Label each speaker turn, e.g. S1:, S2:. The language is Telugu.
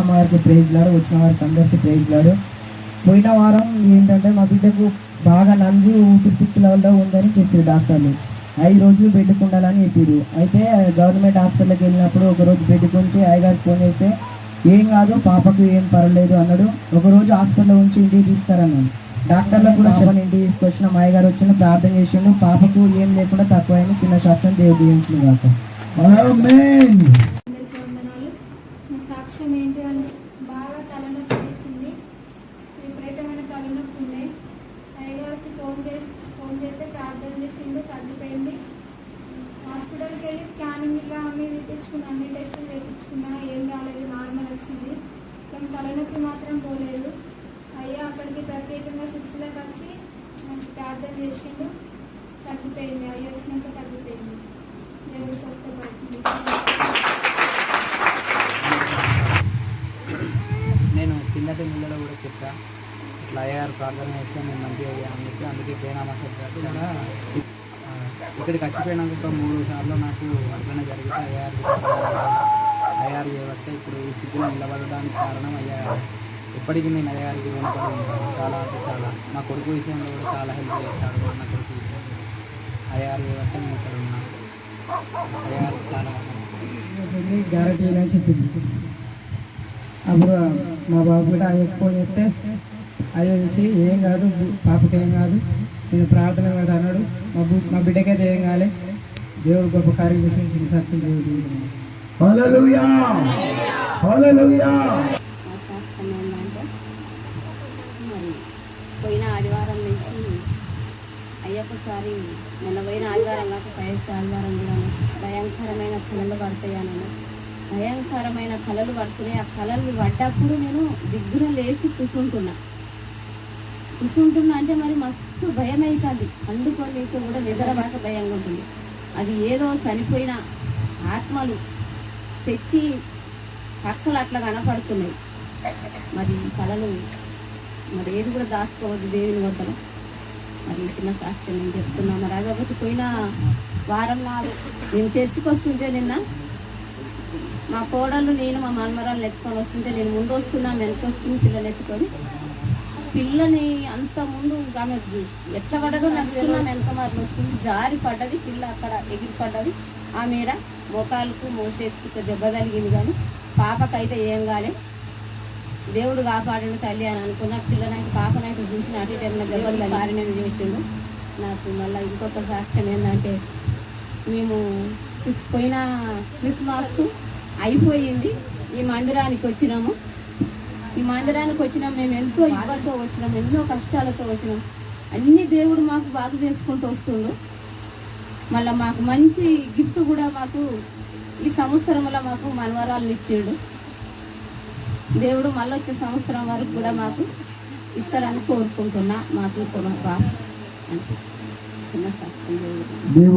S1: అమ్మగారికి ప్రైజ్ లాడు వచ్చిన వారికి అందరికీ ప్రైజ్ లాడు. పోయిన వారం ఏంటంటే మా బిడ్డకు బాగా నంజు ఊపిరితిత్తులలో ఉందని చెప్పారు డాక్టర్లు. ఐదు రోజులు బెడ్కి ఉండాలని చెప్పారు అయితే గవర్నమెంట్ హాస్పిటల్కి వెళ్ళినప్పుడు ఒకరోజు బెడ్కి ఉంచి అయ్యగారికి ఫోన్ చేస్తే ఏం కాదు పాపకు ఏం పర్వాలేదు అన్నాడు. ఒక రోజు హాస్పిటల్లో ఉంచి ఇంటికి తీసుకురన్నాను. డాక్టర్లకు కూడా చెప్పని ఇంటికి తీసుకొచ్చిన మాయగారు అయ్యగారు వచ్చిన ప్రార్థన చేసిండు. పాపకు ఏం లేకుండా తక్కువైంది చిన్న శాస్త్రం దేవుడు చేయించింది కాక.
S2: విషయం ఏంటి అంటే బాగా తలనొప్పి వేసింది విపరీతమైన తలనొప్పి ఉండే. అయ్యగారికి ఫోన్ చేసి ఫోన్ చేస్తే ప్రార్థన చేసిండు తగ్గిపోయింది. హాస్పిటల్కి వెళ్ళి స్కానింగ్ ఇలా అన్ని తెప్పించుకున్నా అన్ని టెస్టులు చేయించుకున్నా ఏం రాలేదు నార్మల్ వచ్చింది. కానీ తలనొప్పి మాత్రం పోలేదు. అయ్యా అక్కడికి ప్రత్యేకంగా సిక్స్లకు వచ్చి నాకు ప్రార్థన చేసిండు. తగ్గిపోయింది అయ్యి వచ్చినాక తగ్గిపోయింది. దేవుడు స్వస్థపరిచింది
S3: నేను కిందటి నెలలో కూడా చెప్పా ఇట్లా అయ్యారు ప్రార్థన చేస్తే నేను మంచిగా అయ్యాను చెప్పి అందుకే పోయినా చాలా ఇక్కడికి వచ్చిపోయినాక ఒక మూడు సార్లు నాకు అట్లనే జరిగితే అయ్యారు అయ్యారు చేయబట్టే ఇప్పుడు ఈ స్థితిలో నిలబడడానికి కారణం అయ్యారు ఇప్పటికీ నేను అయ్యారికి రుణపడి ఉంటాను. చాలా అంటే చాలా. మా కొడుకు విషయంలో కూడా చాలా హెల్ప్ చేశాడు మా అన్న కొడుకు విషయంలో. అయ్యారు చేయబట్టే నేను ఇక్కడ ఉన్నాను. అయ్యారు చాలా
S1: గ్యారెంటీ చెప్పింది? అప్పుడు మా బాబు కూడా ఎక్కువ ఫోన్ చేస్తే అయ్యో చూసి ఏం కాదు పాపకి ఏం కాదు. నేను ప్రార్థన కూడా అన్నాడు మా బు మా బిడ్డకైతే ఏం కాలే. దేవుడు గొప్ప కార్యం చేసి చిన్న సత్యం దేవుడు.
S4: పోయిన ఆదివారం నుంచి అయ్యొకసారి నిన్న పోయిన ఆదివారం కాక పై ఆదివారం కూడా భయంకరమైన కళలు పడతాయని భయంకరమైన కళలు పడుతున్నాయి. ఆ కళలు పడ్డప్పుడు నేను దిగ్గున లేచి కూర్చుంటున్నా కూర్చుంటున్నా అంటే మరి మస్తు భయం అవుతుంది అందుకొని కూడా నిద్రబాక భయంగా ఉంటుంది అది ఏదో చనిపోయిన ఆత్మలు తెచ్చి పక్కలు అట్లా కనపడుతున్నాయి. మరి కళలు మరి ఏది కూడా దాచుకోవద్దు దేవుని వద్దలు మరి చిన్న సాక్ష్యం నేను చెప్తున్నాను మరి అదొకటి పోయిన వారం నాడు మేము చర్చికి వస్తుంటే నిన్న మా కోడళ్ళు నేను మా మన్మరాలు ఎత్తుకొని వస్తుంటే నేను ముందు వస్తున్నా వెనక పిల్లలు ఎత్తుకొని. పిల్లని అంత ముందు ఆమె ఎట్లా పడదో నచ్చుతున్నా ఎంత మాటలు వస్తుంది. జారి పడ్డది పిల్ల అక్కడ ఎగిరి పడ్డది. ఆ మేడ మోకాలకు మోసేట్టుకు దెబ్బ తగిలింది కానీ పాపకైతే ఏం కాలే. దేవుడు కాపాడిన తల్లి అని అనుకున్న పిల్లనైతే పాపనైతే చూసిన అటు ఇటు ఏమైనా దెబ్బలు కారణం చేసిండు. నాకు మళ్ళీ ఇంకొక సాక్ష్యం ఏంటంటే మేము క్రిస్ పోయిన క్రిస్మస్ అయిపోయింది. ఈ మందిరానికి వచ్చినాము. మందిరానికి వచ్చినాం మేము ఎంతో ఇబ్బందితో వచ్చినాం ఎన్నో కష్టాలతో వచ్చినాం. అన్ని దేవుడు మాకు బాగు చేసుకుంటూ వస్తుండు. మళ్ళీ మాకు మంచి గిఫ్ట్ కూడా మాకు ఈ సంవత్సరంలో మాకు మనవరాలను ఇచ్చాడు. దేవుడు మళ్ళీ వచ్చే సంవత్సరం వరకు కూడా మాకు ఇస్తారని కోరుకుంటున్నా. మాకు అంటే చిన్న సాక్ష్యం
S5: దేవుడు